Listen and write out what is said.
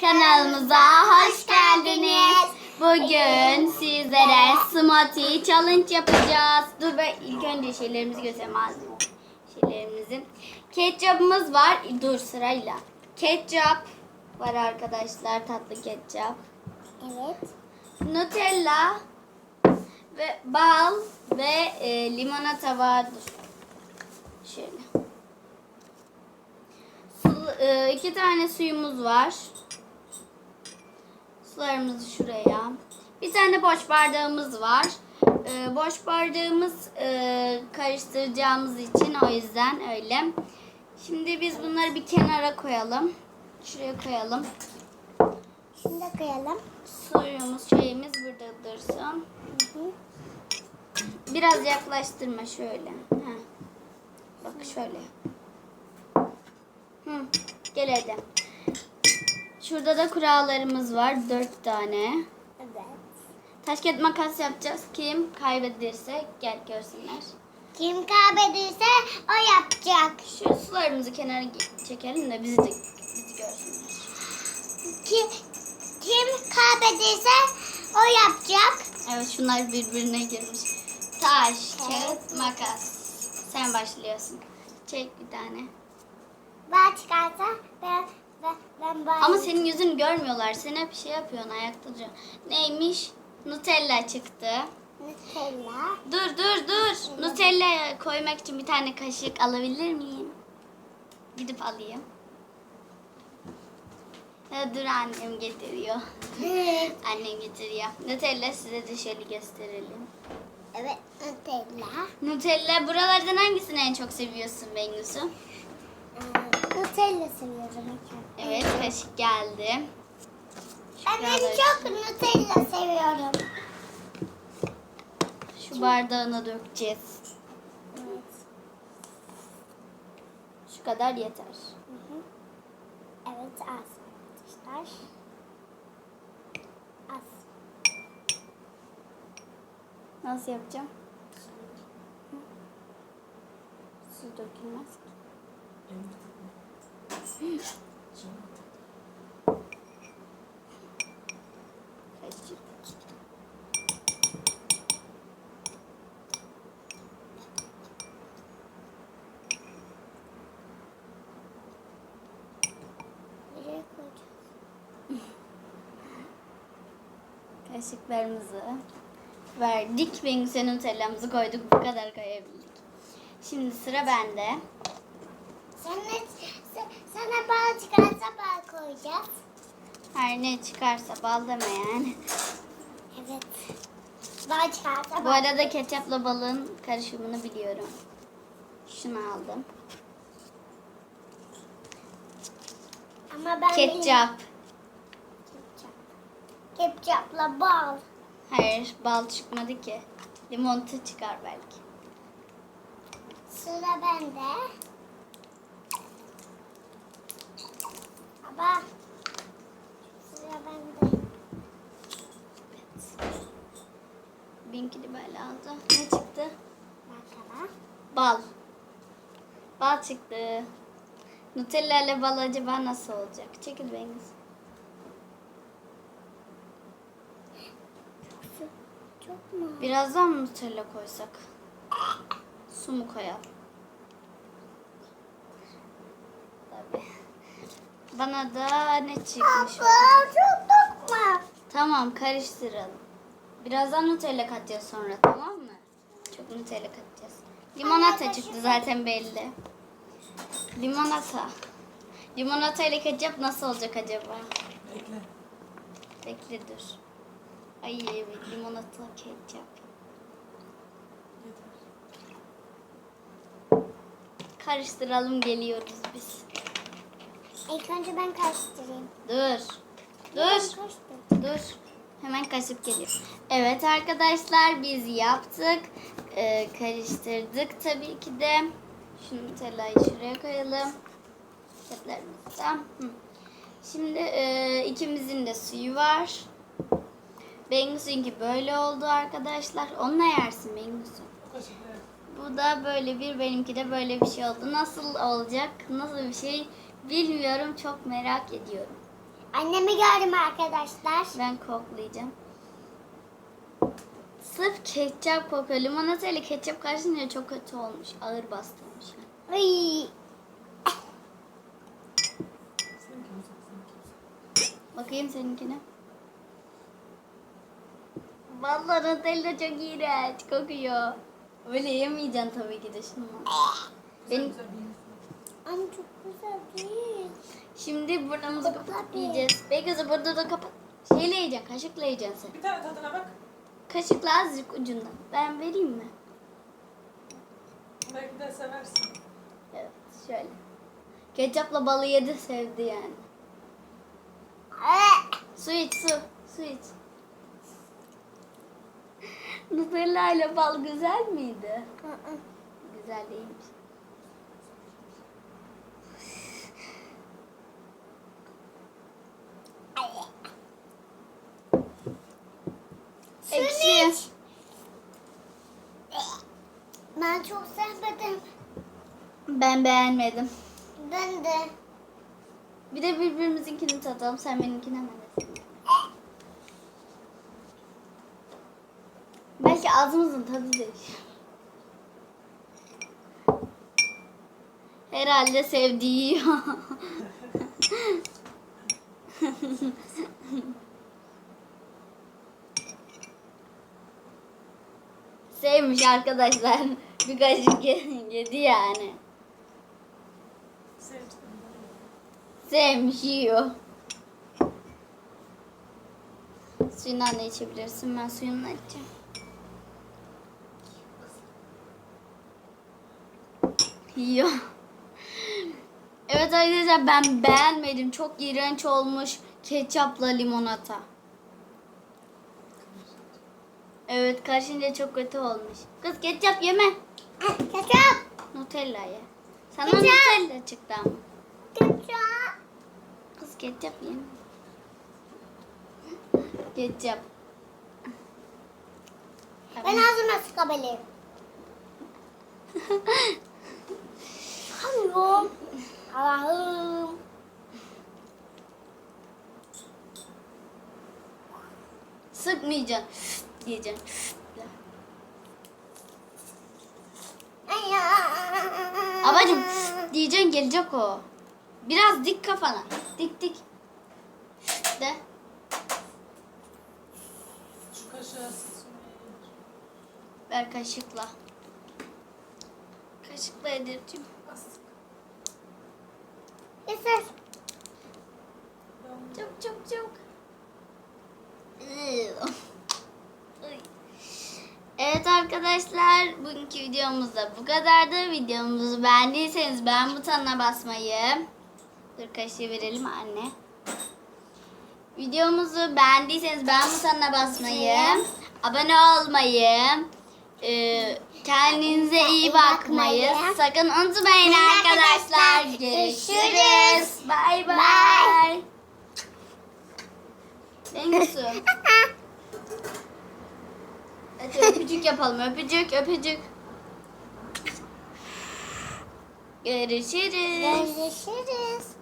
kanalımıza hoş geldiniz. Bugün sizlere smoothie challenge yapacağız. Dur ben ilk önce şeylerimizi göstereyim malzeme şeylerimizi. Ketçapımız var. Dur sırayla. Ketçap var arkadaşlar tatlı ketçap. Evet. Nutella ve bal ve e, limonata vardır. Şöyle. E, iki tane suyumuz var. Sularımızı şuraya. Bir tane boş bardağımız var. E, boş bardağımız e, karıştıracağımız için o yüzden öyle. Şimdi biz bunları bir kenara koyalım. Şuraya koyalım. Şunu da koyalım. Suyumuz şeyimiz burada dursun. Hı hı. Biraz yaklaştırma şöyle. Heh. Bak şöyle. Hı. Gel hadi. Şurada da kurallarımız var. Dört tane. Evet. Taş kağıt makas yapacağız. Kim kaybederse gel görsünler. Kim kaybederse o yapacak. Şu sularımızı kenara çekelim de bizi de bizi görsünler. Kim, kim kaybederse o yapacak. Evet şunlar birbirine girmiş. Taş, kağıt, makas. Sen başlıyorsun. Çek bir tane. Ben çıkarsa ben ben ben ben. Ama senin yüzünü görmüyorlar. Sen hep şey yapıyorsun ayakta duruyorsun. Neymiş? Nutella çıktı. Nutella. Dur dur dur. Nutella koymak için bir tane kaşık alabilir miyim? Gidip alayım. Ha, dur annem getiriyor. Annem getiriyor. Nutella size de şöyle gösterelim. evet Nutella. Nutella buralardan hangisini en çok seviyorsun Bengisu? Nutella seviyorum. Evet kaşık geldi. Ben en çok Nutella seviyorum. Şu bardağına dökeceğiz. Evet. Şu kadar yeter. Hı hı. Evet az arkadaşlar. Az. Nasıl yapacağım? Su dökülmez ki. Kaşıklarımızı verdik ve nutellamızı koyduk. Bu kadar koyabildik. Şimdi sıra bende. Sana, sa- sana bal çıkarsa bal koyacağız. Her ne çıkarsa bal deme yani. Evet. Bal çıkarsa Bu bal. arada ketçapla balın karışımını biliyorum. Şunu aldım. Ama ben Ketçap. bilmiyorum. Ketçap. Ketçapla bal. Hayır bal çıkmadı ki. Limonata çıkar belki. Sıra bende. Baba. Sıra bende. Benimki de böyle aldı. Ne çıktı? Bal. Bal çıktı. Nutella ile bal acaba nasıl olacak? Çekil Bengiz. Çok mu? Birazdan mı Nutella koysak? Su mu koyalım? Tabii. Bana da ne çıkmış? Baba çok dokma. Tamam karıştıralım. Birazdan Nutella katacağız sonra tamam mı? Çok Nutella katacağız. Limonata çıktı zaten belli. Limonata. Limonata ile ketçap nasıl olacak acaba? Bekle. Bekle dur. Ay evet limonata ketçap. Karıştıralım geliyoruz biz. İlk önce ben karıştırayım. Dur. Dur. Dur. Hemen kaşık geliyor. Evet arkadaşlar biz yaptık. Ee, karıştırdık tabii ki de. Şu Nutella'yı şuraya koyalım. Hı. Şimdi e, ikimizin de suyu var. Bengisu'nunki böyle oldu arkadaşlar. Onunla yersin Bengisu. Bu da böyle bir, benimki de böyle bir şey oldu. Nasıl olacak, nasıl bir şey bilmiyorum. Çok merak ediyorum. Annemi gördüm arkadaşlar. Ben koklayacağım. Sırf ketçap kokuyor. Limonata ile ketçap karışınca çok kötü olmuş. Ağır bastırmış. Ay. Bakayım seninkine. Vallahi Nutella çok iğrenç kokuyor. Öyle yemeyeceksin tabii ki de şunu. Benim, Anne çok güzel değil. şimdi burnumuzu yiyeceğiz. Beyazı burada da kapat. Şeyle yiyeceksin, kaşıkla yiyeceksin sen. Bir tane tadına bak. Kaşıkla azıcık ucundan. Ben vereyim mi? Belki de seversin. Evet, şöyle. Ketçapla balı yedi sevdi yani. Su iç su. Su iç. Nutella ile bal güzel miydi? Güzel değilmiş. Ekşi. Ben çok sevmedim. Ben beğenmedim. Ben de. Bir de birbirimizinkini tadalım. Sen benimkini hemen. Belki ağzımızın tadı değişir. Herhalde sevdiği Sevmiş arkadaşlar. Bir kaşık ye- yedi yani. Sevmiş yiyor. Suyundan da içebilirsin. Ben suyundan içeceğim. Yiyor. Evet arkadaşlar ben beğenmedim. Çok iğrenç olmuş. Ketçapla limonata. Evet karşınca çok kötü olmuş. Kız ketçap yeme. Ketçap. Nutella ye. Sana Ketçap. Nutella çıktı ama. Ketçap. Kız ketçap yeme. Ketçap. Ben ağzıma sıkabilirim. Sıkamıyorum. Allah'ım. Sıkmayacaksın. Diyeceksin. Ay, ya. Abacım diyeceksin gelecek o. Biraz dik kafana. Dik dik. De. Şu. Ver kaşıkla. Kaşıkla yedireceğim. Az. Yeter. Çok çok çok. Evet arkadaşlar bugünkü videomuz da bu kadardı. Videomuzu beğendiyseniz beğen butonuna basmayı. Dur kaşığı verelim anne. Videomuzu beğendiyseniz beğen butonuna basmayı, abone olmayı, e, kendinize iyi bakmayı sakın unutmayın arkadaşlar. Görüşürüz. Bay bay. Bengisu. Hadi öpücük yapalım. Öpücük, öpücük. Görüşürüz. Görüşürüz.